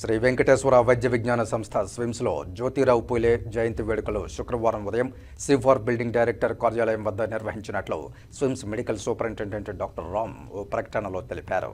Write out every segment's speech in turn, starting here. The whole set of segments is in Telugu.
శ్రీ వెంకటేశ్వర వైద్య విజ్ఞాన సంస్థ స్విమ్స్లో జ్యోతిరావు పూలే జయంతి వేడుకలు శుక్రవారం ఉదయం సిఫార్ బిల్డింగ్ డైరెక్టర్ కార్యాలయం వద్ద నిర్వహించినట్లు SVIMS medical superintendent doctor Ram ఓ ప్రకటనలో తెలిపారు.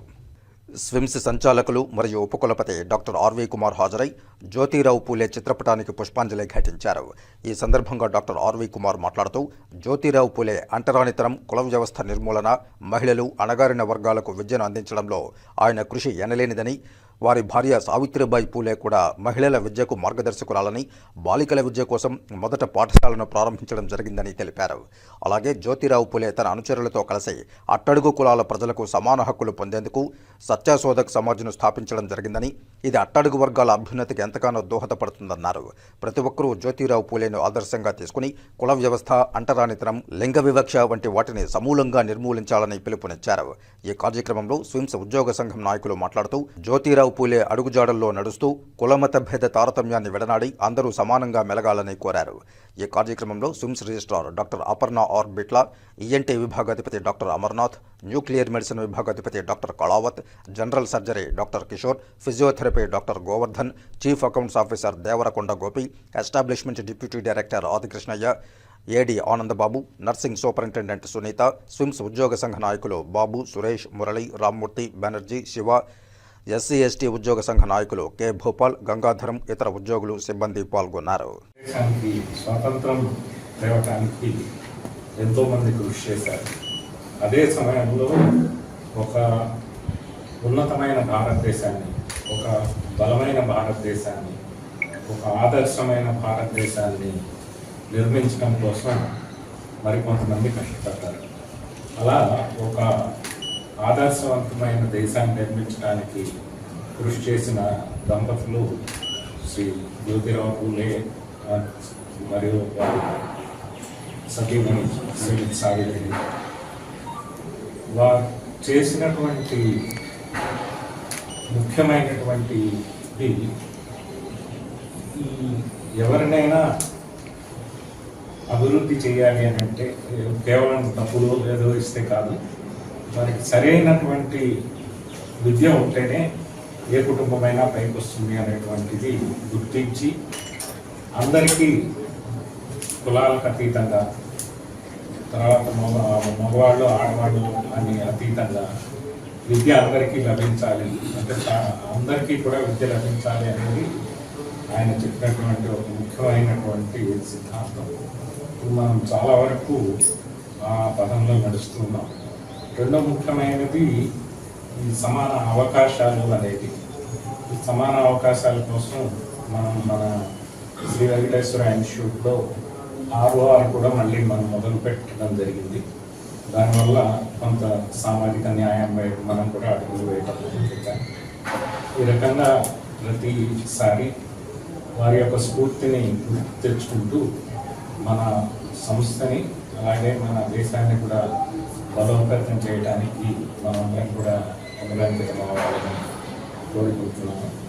స్విమ్స్ సంచాలకులు మరియు ఉపకులపతి డాక్టర్ ఆర్వి కుమార్ హాజరై జ్యోతిరావు పూలే చిత్రపటానికి పుష్పాంజలి ఘటించారు. ఈ సందర్భంగా డాక్టర్ ఆర్వి కుమార్ మాట్లాడుతూ జ్యోతిరావు పూలే అంటరానితనం కుల వ్యవస్థ నిర్మూలన మహిళలు అణగారిన వర్గాలకు విద్యను అందించడంలో ఆయన కృషి ఎనలేనిదని వారి భార్య సావిత్రిబాయి పూలే కూడా మహిళల విద్యకు మార్గదర్శకురాలని బాలికల విద్య కోసం మొదట పాఠశాలను ప్రారంభించడం జరిగిందని తెలిపారు. అలాగే జ్యోతిరావు పూలే తన అనుచరులతో కలిసి అట్టడుగు కులాల ప్రజలకు సమాన హక్కులు పొందేందుకు సత్యాశోధక్ సమాజ్ను స్థాపించడం జరిగిందని ఇది అట్టడుగు వర్గాల అభ్యున్నతికి ఎంతగానో దోహదపడుతుందన్నారు. ప్రతి ఒక్కరూ జ్యోతిరావు పూలేను ఆదర్శంగా తీసుకుని కుల వ్యవస్థ అంటరానితనం లింగ వివక్ష వంటి వాటిని సమూలంగా నిర్మూలించాలని పిలుపునిచ్చారు. ఈ కార్యక్రమంలో స్విమ్స్ ఉద్యోగ సంఘం నాయకులు మాట్లాడుతూ జ్యోతిరావు పూలే అడుగుజాడల్లో నడుస్తూ కులమత భేద తారతమ్యాన్ని విడనాడి అందరూ సమానంగా మెలగాలని కోరారు. ఈ కార్యక్రమంలో SVIMS registrar doctor Aparna R Bitla ENT విభాగాధిపతి doctor Amarnath nuclear medicine విభాగాధిపతి doctor Kalavath general surgery doctor Kishore physiotherapy doctor Govardhan chief accounts officer Devarakonda Gopi establishment deputy director Adikrishnaiah AD Anandababu nursing superintendent Sunitha SVIMS ఉద్యోగ సంఘ నాయకులు బాబు సురేష్ మురళి రామ్మూర్తి బెనర్జీ శివ ఎస్సీ ఎస్టీ ఉద్యోగ సంఘ నాయకులు కె. భూపాల్ గంగాధరం ఇతర ఉద్యోగులు సిబ్బంది పాల్గొన్నారు. స్వాతంత్రం తేవటానికి ఎంతోమంది కృషి చేశారు. అదే సమయంలో ఒక ఉన్నతమైన భారతదేశాన్ని ఒక బలమైన భారతదేశాన్ని ఒక ఆదర్శమైన భారతదేశాన్ని నిర్మించడం కోసం మరికొంతమంది కష్టపడ్డారు. అలా ఒక ఆదర్శవంతమైన దేశాన్ని నిర్మించడానికి కృషి చేసిన దంపతులు శ్రీ జ్యోతిరావు పూలే మరియు వారి సతీమణి శ్రీమతి సావిత్రి. వారు చేసినటువంటి ముఖ్యమైనటువంటి ఇది. ఎవరినైనా అభివృద్ధి చేయాలి అని అంటే కేవలం డబ్బులు ఏదో ఇస్తే కాదు. వారికి సరైనటువంటి విద్య ఉంటేనే ఏ కుటుంబమైనా పైకి వస్తుంది అనేటువంటిది గుర్తించి అందరికీ కులాలకు అతీతంగా తర్వాత మగ మగవాళ్ళు ఆడవాళ్ళు అని అతీతంగా విద్య అందరికీ లభించాలి. అంటే అందరికీ కూడా విద్య లభించాలి అనేది ఆయన చెప్పినటువంటి ఒక ముఖ్యమైనటువంటి సిద్ధాంతం. ఇప్పుడు మనం చాలా వరకు ఆ పదంలో నడుస్తున్నాం రెండో ముఖ్యమైనది ఈ సమాన అవకాశాలు అనేది ఈ సమాన అవకాశాల కోసం మనం మన శ్రీ వెంకటేశ్వర ఇన్స్టిట్యూట్లో ఆర్ఓఆర్ కూడా మళ్ళీ మనం మొదలు పెట్టడం జరిగింది దానివల్ల కొంత సామాజిక న్యాయం వైపు మనం కూడా అడుగులు వేయటం మొదలుపెట్టాం. ఈ రకంగా ప్రతిసారి వారి యొక్క స్ఫూర్తిని గుర్తు తెచ్చుకుంటూ మన సంస్థని అలాగే మన దేశాన్ని కూడా బలోపేతం చేయడానికి మనందరం కూడా అనురంకితం అవ్వాలని కోరుకుంటున్నాను.